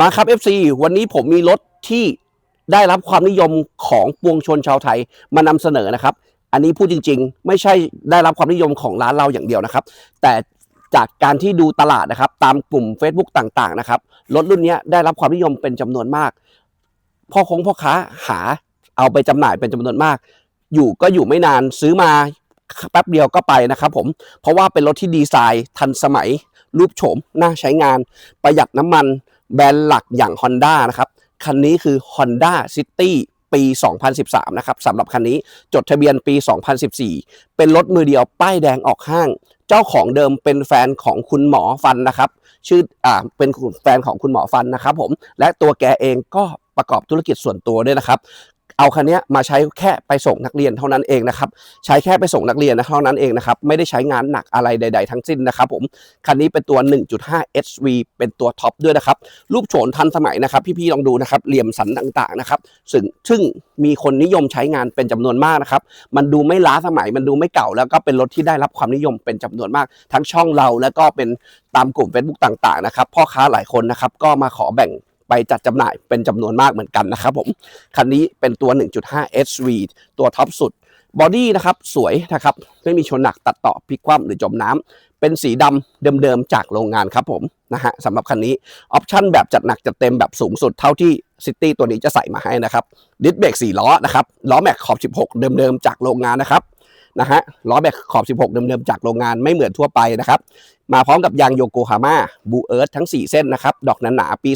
มาครับ FC วันนี้ผมมีรถที่ได้รับความนิยมของปวงชนชาวไทยมานำเสนอนะครับ อันนี้พูดจริง ๆ ไม่ใช่ได้รับความนิยมของร้านเราอย่างเดียวนะครับ แต่จากการที่ดูตลาดนะครับ ตามกลุ่ม Facebook ต่างๆนะครับรถรุ่นนี้ได้รับความนิยมเป็นจำนวนมาก พ่อคงพ่อค้าหาเอาไปจำหน่ายเป็นจำนวนมาก อยู่ก็อยู่ไม่นานซื้อมาแป๊บเดียวก็ไปนะครับผมเพราะว่าเป็นรถที่ดีไซน์ทันสมัยรูปโฉมน่าใช้งาน ประหยัดน้ำมัน แบรนด์หลักอย่าง Honda นะครับ คันนี้คือ Honda City ปี 2013 นะครับสำหรับคันนี้จดทะเบียนปี 2014 เป็นรถมือเดียวป้ายแดงออกห้าง เจ้าของเดิมเป็นแฟนของคุณหมอฟันนะครับ ชื่ออ่าเป็นแฟนของคุณหมอฟันนะครับผม และตัวแกเองก็ประกอบธุรกิจส่วนตัวด้วยนะครับ เอาคันนี้มาใช้แค่ไปส่งนักเรียนเท่านั้นเองนะครับใช้แค่ไปส่งนักเรียนนะเท่านั้นเองนะครับไม่ได้ใช้งานหนักอะไรใด ๆ ทั้งสิ้นนะครับผมคันนี้เป็นตัว 1.5 HV เป็นตัวท็อปด้วยนะครับรูปโฉนทันสมัยนะครับ พี่ๆลองดูนะครับเหลี่ยมสันต่างๆนะครับซึ่งซึ่งมีคนนิยมใช้งานเป็นจำนวนมากนะครับมันดูไม่ล้าสมัยมันดูไม่เก่า แล้วก็เป็นรถที่ได้รับความนิยมเป็นจำนวนมาก ทั้งช่องเราแล้วก็เป็นตามกลุ่ม Facebook ต่างๆนะครับพ่อค้าหลายคนนะครับก็มาขอแบ่ง ไปจัดจำหน่ายเป็นจำนวนมากเหมือนกันนะครับผมคันนี้เป็นตัว 1.5 HV ตัวท็อปสุดบอดี้นะครับสวยนะครับไม่มีชนหนักตัดต่อพลิกคว่ำหรือจมน้ำเป็นสีดำเดิมๆจากโรงงานครับผมนะฮะสำหรับคันนี้ออปชั่นแบบจัดหนักจัดเต็มแบบสูงสุดเท่าที่ซิตี้ตัวนี้จะใส่มาให้นะครับดิสเบรก4ล้อนะครับล้อแม็กขอบ 16 เดิมๆจากโรงงานนะครับ นะฮะล้อแม็กขอบ 16 เดิมๆจากโรงงานไม่เหมือนทั่วไปนะครับ มาพร้อมกับยางโยโกฮาม่าบูเอิร์ธทั้ง 4 เส้นนะครับ ดอกหนาๆปี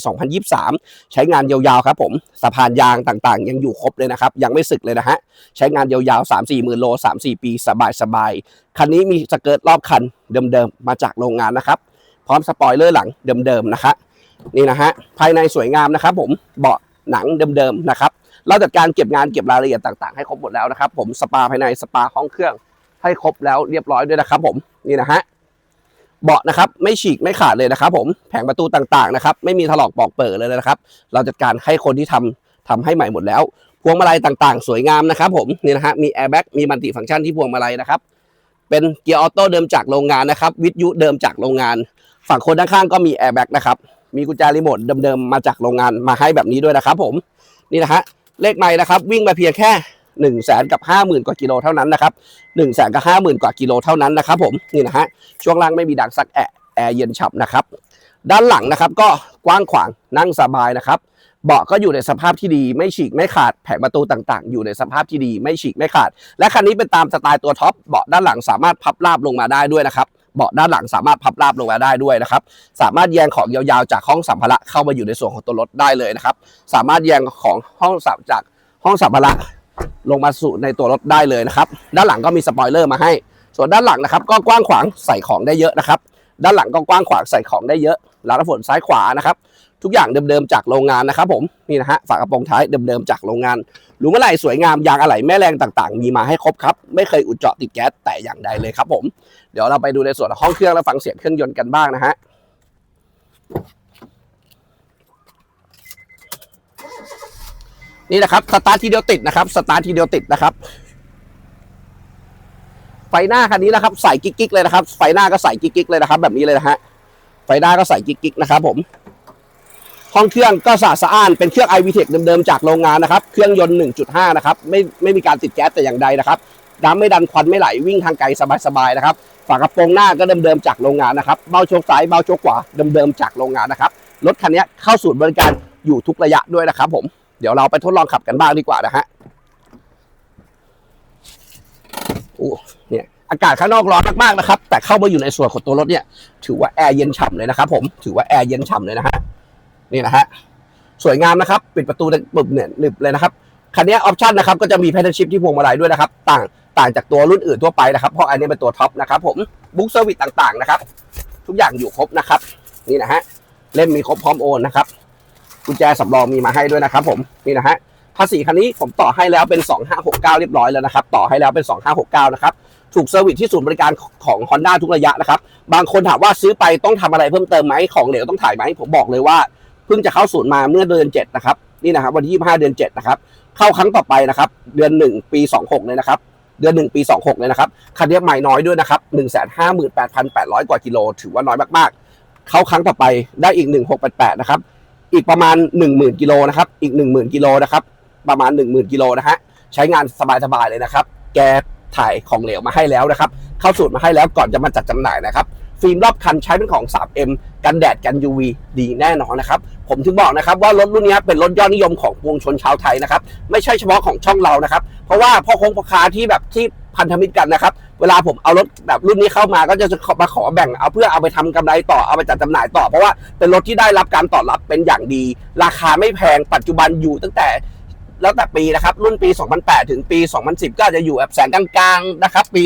2023 ใช้งานยาวๆครับผมสะพานยางต่างๆ ยังอยู่ครบเลยนะครับ ยังไม่สึกเลยนะฮะ ใช้งานยาวๆ 3 4หมื่นโล 3 4 ปีสบายๆ คันนี้มีสเกิร์ตรอบคันเดิมๆ มาจากโรงงานนะครับ พร้อมสปอยเลอร์หลังเดิมๆนะคะนี่นะฮะภายในสวยงามนะครับผมเบาะหนังเดิมๆนะครับ เราจัดการเก็บงานเก็บรายละเอียดต่างๆ ให้ครบหมดแล้วนะครับ ผมสปาภายในสปาห้องเครื่องให้ครบแล้วเรียบร้อยด้วยนะครับผมนี่นะฮะเบาะนะครับไม่ฉีกไม่ขาดเลยนะครับ ผมแผงประตูต่างๆนะครับไม่มีถลอกปอกเปิดเลยนะครับ เราจัดการให้คนที่ทำทำให้ใหม่หมดแล้วพวงมาลัยต่างๆ สวยงามนะครับผมนี่นะฮะมีแอร์แบ็กมีมัลติฟังก์ชันที่พวงมาลัยนะครับเป็นเกียร์ออโต้เดิมจากโรงงานนะครับวิทยุเดิมจากโรงงาน ฝั่งคนด้านข้างก็มีแอร์แบ็กนะครับมีกุญแจรีโมทเดิมๆมาจากโรงงานมาให้แบบนี้ด้วยนะครับผมนี่นะฮะ เลขไม้นะครับ วิ่งมาเพียงแค่1นึ่งแสนกับห้าหมื่นกว่ากิโลเท่านั้นนะครับหนึ่งแสนกับห้าหมื่นกว่ากิโลเท่านั้นนะครับผมนี่นะฮะช่วงล่างไม่มีดังซักแอะแอร์เย็นฉ่ำนะครับด้านหลังนะครับก็กว้างขวางนั่งสบายนะครับเบาะก็อยู่ในสภาพที่ดีไม่ฉีกไม่ขาดแผงประตูต่างๆ อยู่ในสภาพที่ดีไม่ฉีกไม่ขาด และคันนี้เป็นตามสไตล์ตัวท็อปเบาะด้านหลังสามารถพับราบลงมาได้ด้วยนะครับ เบาะด้านหลังสามารถพับราบลงมาได้ด้วยนะครับ สามารถแยงของยาวๆจากห้องสัมภาระเข้ามาอยู่ในส่วนของตัวรถได้เลยนะครับ สามารถแยงของห้องสัมจากห้องสัมภาระลงมาสู่ในตัวรถได้เลยนะครับ ด้านหลังก็มีสปอยเลอร์มาให้ ส่วนด้านหลังนะครับ ก็กว้างขวางใส่ของได้เยอะนะครับ ด้านหลังก็กว้างขวางใส่ของได้เยอะหลังฝนซ้ายขวานะครับ ทุกอย่างเดิมๆจากโรงงานนะครับผมนี่นะฮะฝากระโปรงท้ายเดิมๆจากโรงงานหลุมอะไหล่สวยงามยางอะไหล่แม่แรงต่างๆ มีมาให้ครบครับไม่เคยอุดเจาะติดแก๊สแต่อย่างใดเลยครับ ผม เดี๋ยวเราไปดูในส่วนห้องเครื่องแล้วฟังเสียงเครื่องยนต์กันบ้างนะฮะนี่นะครับสตาร์ททีเดียวติดนะครับสตาร์ททีเดียวติดนะครับไฟหน้าคันนี้นะครับใส่กิ๊กๆเลยนะครับ ไฟหน้าก็ใส่กิ๊กๆเลยนะครับ แบบนี้เลยนะฮะไฟหน้าก็ใส่กิ๊กๆนะครับผม ห้องเครื่องก็สะอาดสะอ้านเป็นเครื่อง i v t e c เดิมๆจากโรงงานนะครับ เครื่องยนต์ 1.5 นะครับ ไม่ไม่มีการติดแก๊สแต่อย่างใดนะครับน้ำไม่ดันควันไม่ไหลวิ่งทางไกลสบายๆนะครับ ฝากระโปรงหน้าก็เดิมๆจากโรงงานนะครับ เบ้าโชคซ้ายเบ้าโชคขวาเดิมๆจากโรงงานนะครับ รถคันนี้เข้าสู่บริการอยู่ทุกระยะด้วยนะครับ ผม เดี๋ยวเราไปทดลองขับกันบ้างดีกว่านะฮะโอ้เนี่ยอากาศข้างนอกร้อนมากๆนะครับ แต่เข้ามาอยู่ในส่วนของตัวรถเนี่ย ถือว่าแอร์เย็นฉ่ำเลยนะครับ ผม ถือว่าแอร์เย็นฉ่ำเลยนะฮะ นี่นะฮะสวยงามนะครับ ปิดประตูได้ปึบเนี่ยหนึบเลยนะครับคันนี้ออปชันนะครับก็จะมีแพทเทิร์นชิพที่พวงมาลัยด้วยนะครับต่างต่างจากตัวรุ่นอื่นทั่วไปนะครับเพราะอันนี้เป็นตัวท็อปนะครับผมบุ๊กเซอร์วิสต่างๆนะครับ ทุกอย่างอยู่ครบนะครับนี่นะฮะเล่มมีครบพร้อมโอนนะครับกุญแจสำรองมีมาให้ด้วยนะครับ ผมนี่นะฮะภาษีคันนี้ผมต่อให้แล้วเป็น 2569 เรียบร้อยแล้วนะครับ ต่อให้แล้วเป็น 2569 นะครับ ถูกเซอร์วิสที่ศูนย์บริการของ Honda ทุกระยะนะครับ บางคนถามว่าซื้อไปต้องทำอะไรเพิ่มเติมไหมของเหลวต้องถ่ายไหมผมบอกเลยว่า พิ่งจะเข้าศูนย์มาเมื่อเดือน 7 นะครับ นี่นะครับวันที่ 25 เดือน 7 นะครับ เข้าครั้งต่อไปนะครับ เดือน 1 ปี 26 เลยนะครับ เดือน 1 ปี 26 เลยนะครับคันนี้ใหม่น้อยด้วยนะครับ 158,800 กว่ากิโล ถือว่าน้อยมากๆ เข้าครั้งต่อไปได้อีก 1688 นะครับ อีกประมาณ 1 0,000 กิโลนะครับ อีก 1 0,000 กิโลนะครับ ประมาณ 1 0,000 กิโลนะฮะ ใช้งานสบายๆเลยนะครับ แกถ่ายของเหลวมาให้แล้วนะครับ เข้าสูตรมาให้แล้วก่อนจะมาจัดจำหน่ายนะครับ ฟิล์มรอบคันใช้เป็นของ 3M กันแดดกัน UV ดีแน่นอนนะครับ ผมถึงบอกนะครับว่ารถรุ่นนี้เป็นรถยอดนิยมของปวงชนชาวไทยนะครับ ไม่ใช่เฉพาะของช่องเรานะครับ เพราะว่าพ่อคงพ่อค้าที่แบบที่พันธมิตรกันนะครับ เวลาผมเอารถแบบรุ่นนี้เข้ามาก็จะมาขอแบ่งเอาเพื่อเอาไปทำกำไรต่อเอาไปจัดจำหน่ายต่อ เพราะว่าเป็นรถที่ได้รับการตอบรับเป็นอย่างดี ราคาไม่แพงปัจจุบันอยู่ตั้งแต่ แล้วแต่ปีนะครับ รุ่นปี 2008 ถึงปี 2010 ก็จะอยู่แบบแสนกลางๆนะครับ ปี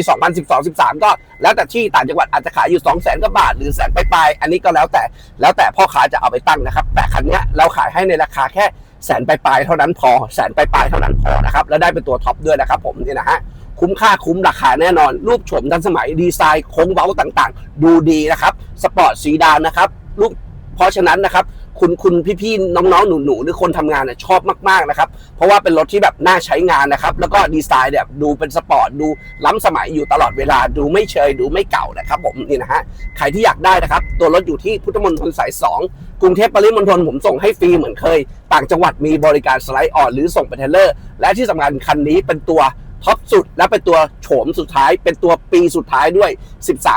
2012-13 ก็แล้วแต่ที่ต่างจังหวัดอาจจะขายอยู่2 0 0 0 0 0กว่าบาทหรือแสนปลายๆอันนี้ก็แล้วแต่แล้วแต่พ่อค้าจะเอาไปตั้งนะครับ แต่คันนี้เราขายให้ในราคาแค่แสนปลายๆเท่านั้นพอแสนปลายๆเท่านั้นพอนะครับแล้วได้เป็นตัวท็อปด้วยนะครับ ผมนี่นะฮะคุ้มค่าคุ้มราคาแน่นอน รูปโฉมทันสมัยดีไซน์โค้งเว้าต่างๆ ดูดีนะครับสปอร์ตสีดานนะครับรูปเพราะฉะนั้นนะครับ คุณคุณพี่ๆน้องๆหนูๆหรือคนทำงานเนี่ยชอบมากๆนะครับ เพราะว่าเป็นรถที่แบบน่าใช้งานนะครับ แล้วก็ดีไซน์เนี่ยดูเป็นสปอร์ตดูล้ำสมัยอยู่ตลอดเวลาดูไม่เชยดูไม่เก่านะครับ ผมนี่นะฮะใครที่อยากได้นะครับ ตัวรถอยู่ที่พุทธมณฑลสาย 2 กรุงเทพปริมณฑลผมส่งให้ฟรีเหมือนเคย ต่างจังหวัดมีบริการสไลด์ออนหรือส่งเป็นเทเลอร์ และที่สำคัญคันนี้เป็นตัว ท็อปสุดและเป็นตัวโฉมสุดท้าย เป็นตัวปีสุดท้ายด้วย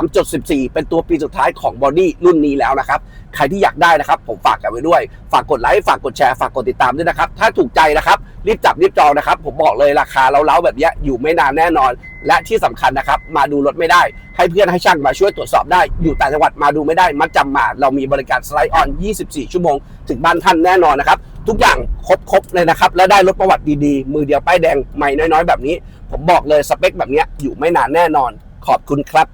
13.14 เป็นตัวปีสุดท้ายของบอดี้รุ่นนี้แล้วนะครับ ใครที่อยากได้นะครับ ผมฝากกันไว้ด้วย ฝากกดไลค์ ฝากกดแชร์ ฝากกดติดตามด้วยนะครับ ถ้าถูกใจนะครับ รีบจับรีบจองนะครับ ผมบอกเลยราคาเล้าๆแบบเนี้อยู่ไม่นานแน่นอน และที่สำคัญนะครับ มาดูรถไม่ได้ ให้เพื่อนให้ช่างมาช่วยตรวจสอบได้ อยู่ต่างจังหวัดมาดูไม่ได้ มัดจำมา เรามีบริการสไลด์ออน 24 ชั่วโมง ถึงบ้านท่านแน่นอนนะครับ ทุกอย่างครบๆเลยนะครับ และได้รถประวัติดีๆ มือเดียวป้ายแดงใหม่น้อยๆ แบบนี้ ผมบอกเลยสเปคแบบนี้อยู่ไม่นานแน่นอน ขอบคุณครับ